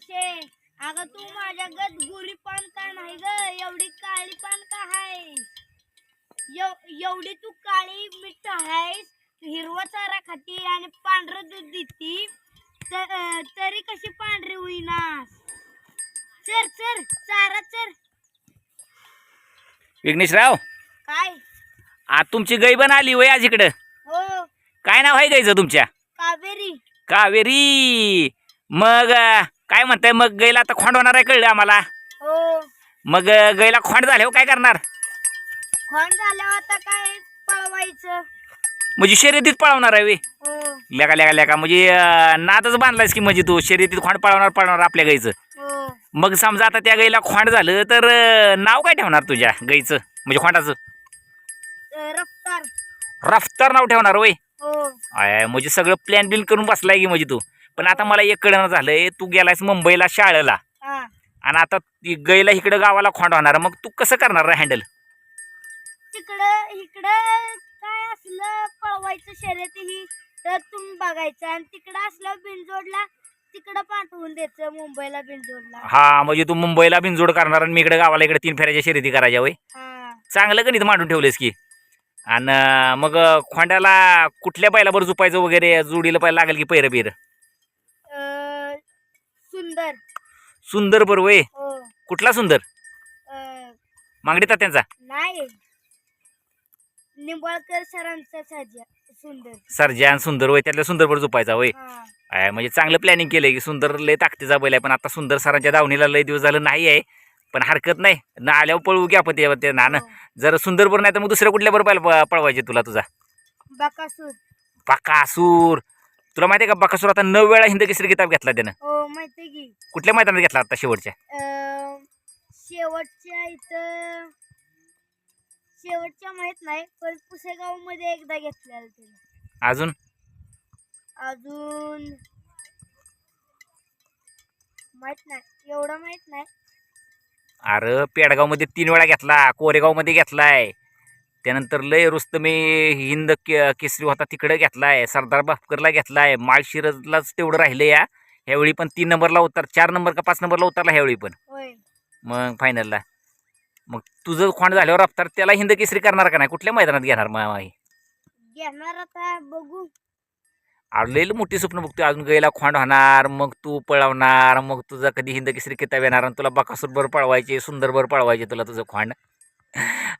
मावशे अगं तू माझ्या गत गुरी पान का नाही ग? एवढी काळी पान का हाय एव- एवढी तू काळी मिठ आहेस हिरवा चारा खाती आणि पांढरं दूध देती? तर कशी पांढरी होईनास? चर चर चारा चर. विघ्नेशराव काय? आज तुमची गै पण आली वय आज इकडं. हो. काय नाव आहे गाईचं तुमच्या? कावेरी. कावेरी. मग काय म्हणताय मग गैला आता खोंड होणार आहे कळलं आम्हाला. हो. मग अं, गैला खोंड झाल्यावर काय करणार? खोंड झाल्यावर आता काय पळवायचं? म्हणजे शर्यतीत पळवणार आहे वे. हो. लेका लेका लेका. म्हणजे अं, नादच बांधलायस की म्हणजे तू? शर्यतीत खोंड पळवणार पळवणार आपल्या गाईचं. हो. मग समजा आता त्या गाईला खोंड झालं तर अं, नाव काय ठेवणार तुझ्या गाईचं? म्हणजे खोंडाचं? अं, रफ्तार. रफ्तार नाव ठेवणार वय हो. आय म्हणजे सगळं प्लॅन बिन करून बसलाय की म्हणजे तू? पण आता मला एक कळणं झालंय तू गेलायस मुंबईला शाळेला. हा. आणि आता ती गैला इकडं गावाला खोंड होणार मग तू कसं करणार हँडल तिकडं इकडं काय असलं पळवायचं शर्यती ही तर तुम्ही बघायचं. आणि तिकडं असलं बिनजोडला तिकडं पाठवून द्यायचं मुंबईला बिनजोडला. हा म्हणजे तू मुंबईला बिनजोड करणार आणि मी इकडे गावाला इकडे तीन फेऱ्याच्या शर्यती करायच्या वय हा. चांगलं गणित मांडून ठेवलेस की. आणि मग खोंड्याला कुठल्या बैलावर झुपायचं वगैरे जोडीला पाहिजे लागेल की पैर बिर सुंदर. सुंदर बरं वय. हो. कुठला सुंदर? अं, मागडी तात्यांचा. नाही. निंबाळकर सरांचा साजा सुंदर. सर्जन सुंदर वय. त्यातल्या सुंदर बरं झुपायचा वय. हा. आहे म्हणजे चांगलं प्लॅनिंग केलंय की सुंदर लय ताकदीचा बैल आहे पण आता सुंदर सरांच्या दावणीला लय दिवस झालं नाही आहे. पण हरकत नाही. ना आल्यावर पळवू की आपण ते ते नाणं. हो. जर सुंदर बरं नाही तर मग दुसऱ्या कुठल्या बरं बैल पळवायचे तुला तुझा? बकासूर. बकासूर. तुला माहिती आहे का बकासूर आता नऊ वेळा हिंद केसरी किताब घेतला त्यानं. हो माहिती की. कुठल्या मैदानात घेतला आता शेवटच्या? अं, शेवटच्या इथं शेवटच्या माहीत नाही पण पुसेगावमध्ये एकदा घेतलेला त्याने. अजून? अजून माहीत नाही एवढं माहीत नाही. अरे पेडगावमध्ये तीन वेळा घेतला कोरेगावमध्ये घेतलाय. त्यानंतर लय रुस्तमे हिंद के केसरी होता तिकडे घेतलाय सरदार बापकरला घेतलाय माळशिरजलाच तेवढं राहिलं या. ह्यावेळी पण तीन नंबरला उतर चार नंबर का पाच नंबरला उतरला ह्यावेळी पण. मग फायनलला मग तुझं खोंड झाल्यावर अफ्तार त्याला हिंद केसरी करणार का नाही? कुठल्या मैदानात घेणार मग घेणार आता बघू. लई मोठी स्वप्न बघतोय. अजून गैला खोंड होणार मग तू पळवणार मग तुझा कधी हिंद केसरी किताब येणार आणि तुला बकासूर बरं पळवायचे सुंदर बरं पळवायचे तुला तुझं खोंड.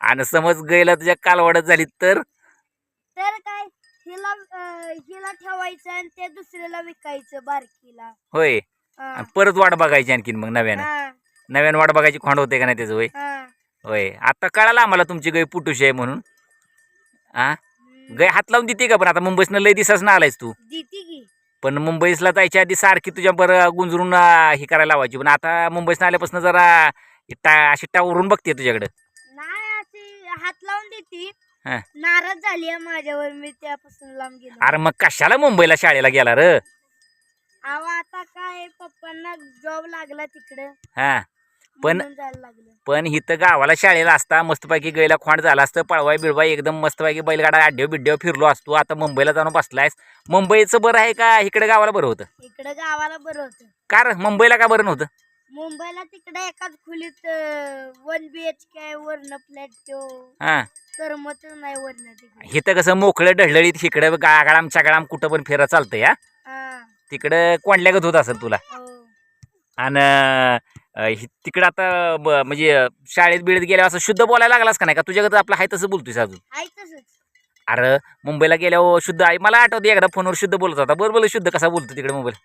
आणि समज गैला तुझ्या कालवडत झाली तर? तर काय? हिला अं, हिला ठेवायचं आणि ते दुसऱ्याला विकायचं बारकीला. होय. हा. आणि परत वाट बघायची आणखीन मग नव्यानं. हा, नव्यानं वाट बघायची खोंड होते का नाही त्याचं होय हा. होय. आता कळालं आम्हाला तुमची गाय पुटुशी आहे म्हणून. हा हम्म. गाय हात लावून देते का पण? आता मुंबईसनं लय दिवसाच ना आलायस तू. देती की. पण मुंबईसला जायच्या आधी सारखी तुझ्या बरं गुंजरून अं, हे करायला लावायची. पण आता मुंबईसनं आल्यापासून जरा टा अशी टावरून बघते तुझ्याकडं. हात लावून देती. हा. नाराज झाली आहे माझ्यावर मी त्यापासून लांब गेलो. अरे मग कशाला मुंबईला शाळेला गेला र? अहो आता काय पप्पांना जॉब लागला तिकडं. हा. पण- म्हणून जायला लागलं. पण इथं गावाला शाळेला असता मस्तपैकी गैला खोंड झाला असतं पळवाय बिळवाय एकदम मस्तपैकी बैलगाडा आड्डेव बिड्डेव फिरलो असतो. आता मुंबईला जाऊन बसलायस. मुंबईचं बरं आहे का? इकडे गावाला बरं होतं. इकडं गावाला बरं होतं. का रे? मुंबईला का बरं नव्हतं? मुंबईला तिकडे एकाच खोलीत वन बी एच के वरण फ्लॅट तो. हा. करमत नाही वरण तिकडे. इथं कसं मोकळं ढळढळीत इकडं गागाळाम चगाळाम कुठं पण फिरा चालतं या हा. तिकडं कोंडल्यागत होत असेल तुला. हो. आणि तिकडं आता ब- म्हणजे शाळेत बिळेत गेल्यावर असं शुद्ध बोलायला लागलास का नाही का? तुझ्याकडे आपलं आहे तसं बोलतोयस अजून. आहे तसंच. अरे मुंबईला गेल्यावर शुद्ध आई मला आठवते एकदा फोनवर शुद्ध बोलत होता. बरं बोल शुद्ध कसा बोलतो तिकडे मुंबईला?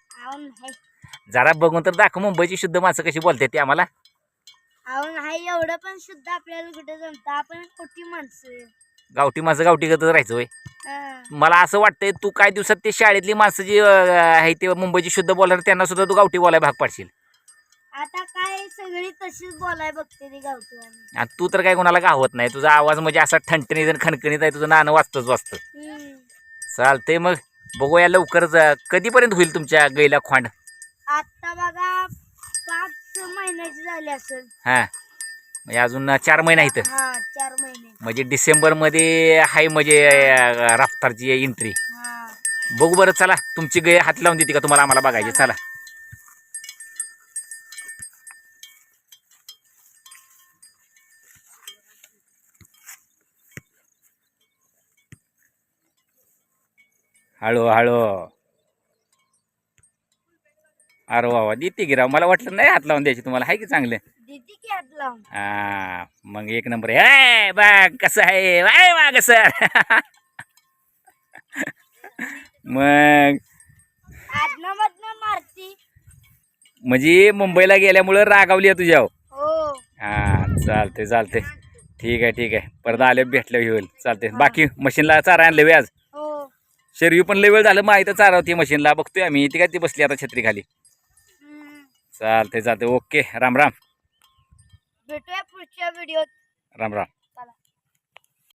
जरा बघून तर दाखव मुंबईची शुद्ध माणसं कशी बोलतात ते आम्हाला. अहो नाही एवढं पण शुद्ध आपल्याला कुठे जमतं? आपण खोटी माणसं? गावठी माणसं गावठी गतच राहायचं होय. हा. मला असं वाटतंय तू काय दिवसात ते शाळेतली माणसं जी अं, आहे ते मुंबईची शुद्ध बोलणार त्यांना सुद्धा तू गावठी बोलायला भाग पाडशील. आता काय सगळी तशीच बोलाय बघते ती गावठी आणि. तू तर काय कोणाला गावत नाही तुझा आवाज म्हणजे असा ठणठणीत आणि खणखणीत आहे तुझं नाणं वाचतंच वाचतं चालतंय मग बघूया लवकरच अं, कधीपर्यंत होईल तुमच्या गैला खोंड? आता बघा पाच महिन्याचे झाले असेल. हा. म्हणजे अजून चार महिने आहेत. चार महिने. म्हणजे डिसेंबरमध्ये हाय म्हणजे रफ्तारची राफ्तारची एंट्री बघू बरं चला तुमची गाय हात लावून देते का तुम्हाला? आम्हाला बघायचे चला. हळू हळू. अरे वा वा देते गिराव मला वाटलं नाही हात लावून द्यायची तुम्हाला. आहे की चांगले? देते की हात लावून. हा मग एक नंबर आहे. बघ कसं आहे. वाय माग सर. मग? म्हणजे मुंबईला गेल्यामुळं रागावली आहे तुझ्यावर? हो. हा चालते चालते ठीक आहे ठीक आहे. परत आले भेटल्या होईल. चालते बाकी मशीनला चारा आणलं आज हो. शरीर पण लय वेळ झालं माहिती चारवते मशीनला. बघतोय आम्ही. ती काय ती बसली आता छत्री खाली. चालते चालते ओके राम राम. भेटूया पुढच्या व्हिडिओत. राम राम.